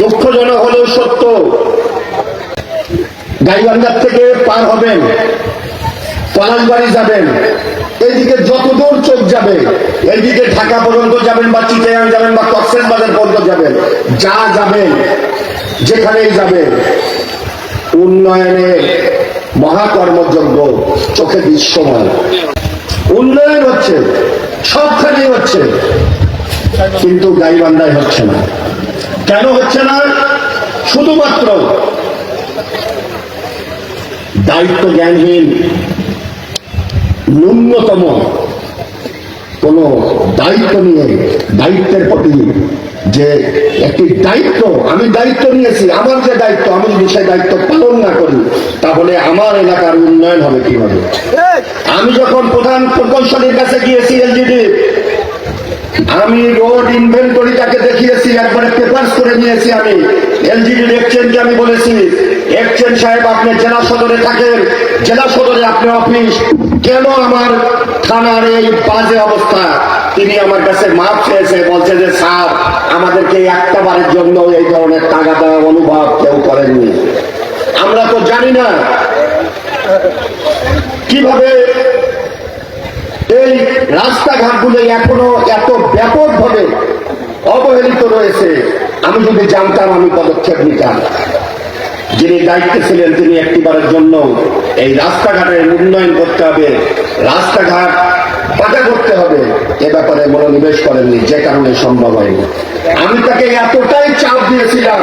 দুঃখজনক হলেও সত্য। গাইবান্ধার থেকে পার হবেন, পলাশবাড়ি যাবেন এইদিকে যতদূর চোখ যাবে এইদিকে ঢাকা পর্যন্ত যাবেন বা চিটাগাং যাবেন বা কক্সেস বাজার পর্যন্ত যাবেন, যা যাবেন, যেখানেই যাবেন উন্নয়নের মহাকর্মযজ্ঞ, চোখে দৃশ্যমান। উন্নয়ন হচ্ছে, সবখানেই হচ্ছে, কিন্তু গাইবান্ধায় হচ্ছে না। কেন হচ্ছে না? শুধুমাত্র দায়িত্ব জ্ঞানহীন ন্যূনতম কোন দায়িত্ব নিয়ে দায়িত্বের প্রতি যে একটি দায়িত্ব আমি দায়িত্ব নিয়েছি আমার যে দায়িত্ব আমি যদি সেই দায়িত্ব পালন না করি তাহলে আমার এলাকার উন্নয়ন হবে কীভাবে? আমি যখন প্রধান প্রকৌশলীর কাছে গিয়েছি এলজিডি আমি রোড ইনভেন্টরি তাকে দেখিয়েছি, একবারে পেপার্স করে নিয়েছি আমি। এলজিডি এক্সচেঞ্জে আমি বলেছি এক্সচেঞ্জ সাহেব, আপনি জেলা সদরে থাকেন। জেলা সদরে আপনার অফিস কেন আমার থানার এই বাজে অবস্থা? তিনি আমার কাছে মাপ চেয়েছে, বলছে যে, স্যার, আমাদেরকে একটা বারের জন্য এই ধরনের টাকা দেওয়া অনুভব কেউ করেননি। আমরা তো জানি না কীভাবে এই রাস্তাঘাটগুলো এখনও এত ব্যাপকভাবে অবহেলিত রয়েছে। আমি যদি জানতাম, আমি পদক্ষেপ নিতাম। যিনি দায়িত্বে ছিলেন, তিনি একটিবারের জন্য এই রাস্তাঘাটের উন্নয়ন করতে হবে, রাস্তাঘাট পাকা করতে হবে। এ ব্যাপারে মনোনিবেশ করেননি, যে কারণে সম্ভব হয়নি। আমি তাকে এতটাই চাপ দিয়েছিলাম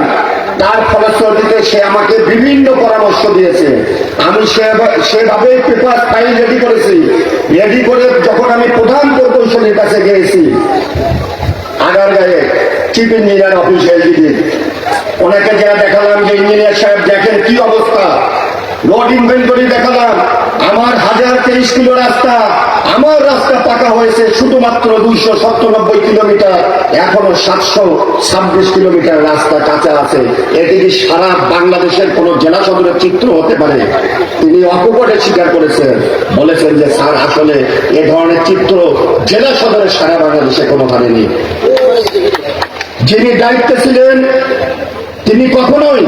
তার ফলশ্রুতিতে সে আমাকে বিভিন্ন পরামর্শ দিয়েছে। আমি সেভাবে পেপার ফাইল রেডি করেছি। রেডি করে যখন আমি প্রধান প্রকৌশলীর কাছে গিয়েছি, আগার গায়ে চিফ ইঞ্জিনিয়ার অফিসে দিদি ওনাকে যা দেখালাম যে ইঞ্জিনিয়ার সাহেব দেখেন কি অবস্থা। রোড ইনভেন্টরি দেখালাম। আমার হাজার তেইশ কিলো রাস্তা, আমার রাস্তা পাকা হয়েছে শুধুমাত্র দুইশো সত্তনব্বই কিলোমিটার। এখনও সাতশো ছাব্বিশ কিলোমিটার রাস্তা কাঁচা আছে। এটি সারা বাংলাদেশের কোন জেলা সদরের চিত্র হতে পারে। তিনি অকপটে স্বীকার করেছেন। বলেছেন যে, স্যার, আসলে এ ধরনের চিত্র জেলা সদরের সারা বাংলাদেশে কোনোখানে নেই যিনি দায়িত্বে ছিলেন, তিনি কখনোই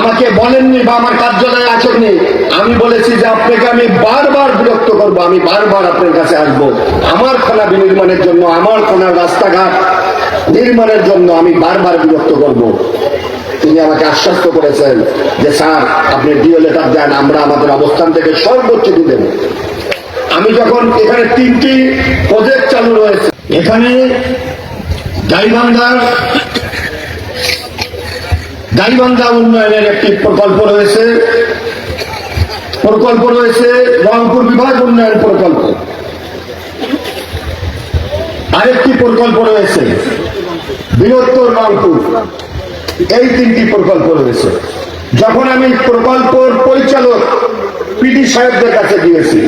আমাকে বলেননি বা আমার কার্যালয়ে আসেননি। আমি বলেছি যে আপনাকে আমি বারবার বিরক্ত করব, আমি বারবার আপনার কাছে আসব। আমার খোলা বিনির্মাণের জন্য, আমার খোলা রাস্তাঘাট নির্মাণের জন্য আমি বারবার বিরক্ত করব। তিনি আমাকে আশ্বস্ত করেছেন যে, স্যার, আপনি ডিও লেটার দেন, আমরা আমাদের অবস্থান থেকে সর্বোচ্চ দিবেন আমি যখন এখানে তিনটি প্রজেক্ট চালু রয়েছে, এখানে গাইবান্ধার গাইবান্ধা উন্নয়নের একটি প্রকল্প রয়েছে। প্রকল্প রয়েছে রংপুর বিভাগ উন্নয়ন প্রকল্প। আরেকটি প্রকল্প রয়েছে বৃহত্তর রংপুর। এই তিনটি প্রকল্প রয়েছে। যখন আমি প্রকল্পর পরিচালক পিডি সাহেবদের কাছে দিয়েছি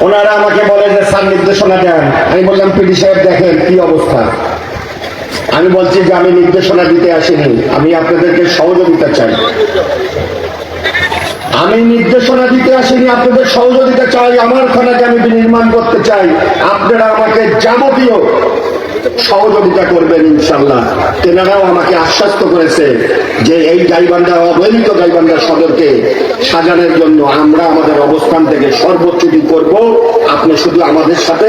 ওনারা আমাকে বলে যে, স্যার, নির্দেশনা দেন। আমি বললাম পিডি সাহেব, দেখেন কি অবস্থা। আমি বলছি যে আমি নির্দেশনা দিতে আসিনি। আমি আপনাদেরকে সহযোগিতা চাই। আমি নির্দেশনা দিতে আসিনি, আপনাদের সহযোগিতা চাই, আমার খানাকে আমি নির্মাণ করতে চাই। আপনারা আমাকে যাবতীয় সহযোগিতা করবেন ইনশাল্লাহ তেনারাও আমাকে আশ্বস্ত করেছে যে এই গাইবান্ধা, অবহেলিত গাইবান্ধা সদরকে সাজানোর জন্য আমরা আমাদের অবস্থান থেকে সর্বোচ্চ কি করব, আপনি শুধু আমাদের সাথে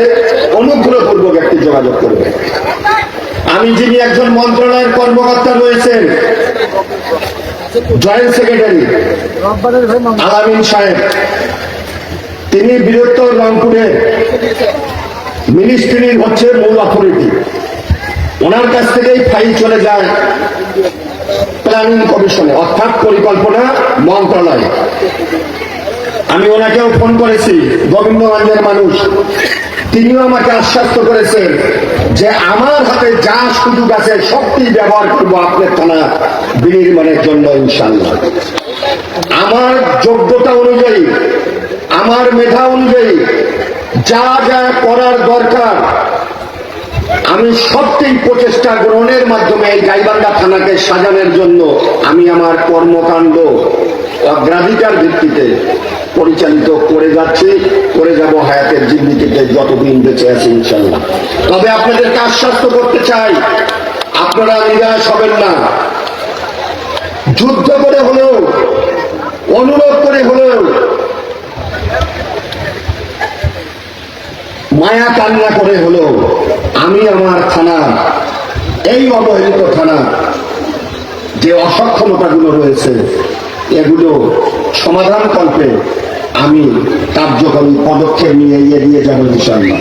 অনুগ্রহপূর্বক একটি যোগাযোগ করবেন। আমি যিনি একজন মন্ত্রণালয়ের কর্মকর্তা রয়েছেন, জয়েন্ট সেক্রেটারি, আলামিন সাহেব, তিনি বৃহত্তর রংপুরের মিনিস্ট্রির হচ্ছে মূল অথরিটি। ওনার কাছ থেকেই ফাইল চলে যায় প্ল্যানিং কমিশনে, অর্থাৎ পরিকল্পনা মন্ত্রণালয়। আমি ওনাকেও ফোন করেছি গোবিন্দগঞ্জের মানুষ, তিনিও আমাকে আশ্বস্ত করেছেন যে আমার হাতে যা সুযোগ আছে, সবটি ব্যবহার করব আপনার থানা বিনির্মাণের জন্য ইনশাল্লাহ আমার যোগ্যতা অনুযায়ী, আমার মেধা অনুযায়ী, যা যা করার দরকার, আমি সবটি প্রচেষ্টা গ্রহণের মাধ্যমে এই গাইবান্ধা থানাকে সাজানোর জন্য আমি আমার কর্মকাণ্ড অগ্রাধিকার ভিত্তিতে পরিচালিত করে যাচ্ছি, করে যাব হায়াতের জিন্দিগিতে যতদিন বেঁচে আছি ইনশাল্লাহ তবে আপনাদেরকে আশ্বস্ত করতে চাই, আপনারা নিরাশ হবেন না। যুদ্ধ করে হলেও, অনুরোধ করে হলেও, মায়া কান্না করে হলেও, আমি আমার থানা, এই অবহেলিত থানা, যে অসক্ষমতাগুলো রয়েছে এগুলো সমাধান কল্পে আমি কার্যকরী পদক্ষেপ নিয়ে এগিয়ে দিয়ে যাব ইনশাল্লাহ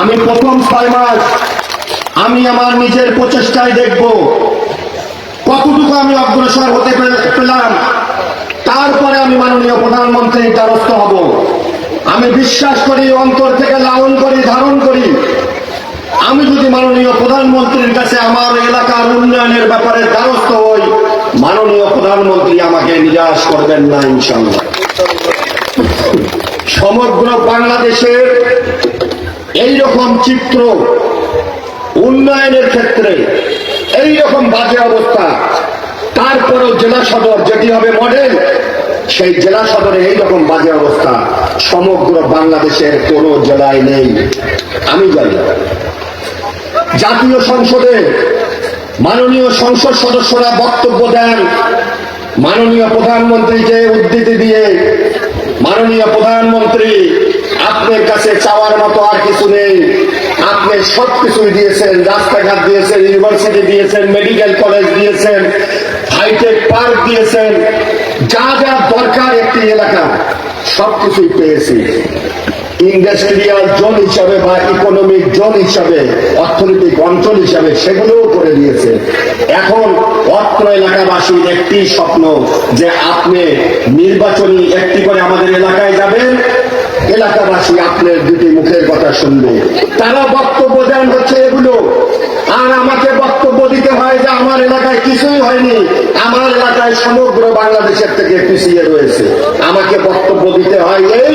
আমি প্রথম ছয় মাস আমি আমার নিজের প্রচেষ্টায় দেখব কতটুকু আমি অগ্রসর হতে পেলাম। তারপরে আমি মাননীয় প্রধানমন্ত্রীর দ্বারস্থ হব। আমি বিশ্বাস করি, অন্তর থেকে লালন করি, ধারণ করি। আমি যদি মাননীয় প্রধানমন্ত্রীর কাছে আমার এলাকার উন্নয়নের ব্যাপারে দ্বারস্থ হই মাননীয় প্রধানমন্ত্রী আমাকে নিরাশ করবেন না ইনশাল্লাহ সমগ্র বাংলাদেশের এই রকম চিত্র উন্নয়নের ক্ষেত্রে এই রকম বাজে অবস্থা, তারপরেও জেলা সদর যেটি হবে মডেল, সেই জেলা সদরে এই রকম বাজে অবস্থা সমগ্র বাংলাদেশের কোন জেলায় নেই। আমি জানি, জাতীয় সংসদে মাননীয় সংসদ সদস্যরা বক্তব্য দেন। মাননীয় প্রধানমন্ত্রীকে উদ্ধৃতি দিয়ে, মাননীয় প্রধানমন্ত্রী, আপনার কাছে চাওয়ার মতো আর কিছু নেই। আপনি সব কিছুই দিয়েছেন, রাস্তাঘাট দিয়েছেন, ইউনিভার্সিটি দিয়েছেন, মেডিকেল কলেজ দিয়েছেন, হাইটেক পার্ক দিয়েছেন, যা যা দরকার একটি এলাকা, সবকিছুই পেয়েছি। ইন্ডাস্ট্রিয়াল জোন হিসাবে বা ইকোনমিক জোন হিসাবে, অর্থনৈতিক অঞ্চল হিসাবে সেগুলোও করে দিয়েছে। এখন অত্র এলাকাবাসীর একটি স্বপ্ন যে আপনি নির্বাচনী একটি করে আমাদের এলাকায় যাবেন, এলাকাবাসী আপনার দুটি মুখের কথা শুনবে। তারা বক্তব্য দেন হচ্ছে এগুলো। আর আমাকে বক্তব্য দিতে হয় যে আমার এলাকায় কিছুই হয়নি। আমার এলাকায় সমগ্র বাংলাদেশের থেকে পিছিয়ে রয়েছে। আমাকে বক্তব্য দিতে হয় এই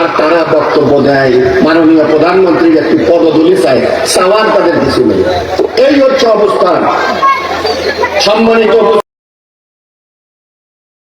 আর তারা বক্তব্য দেয়, মাননীয় প্রধানমন্ত্রীর একটি পদদলি চায়, চাওয়ার তাদের কিছু নেই। এই হচ্ছে অবস্থান সম্মানিত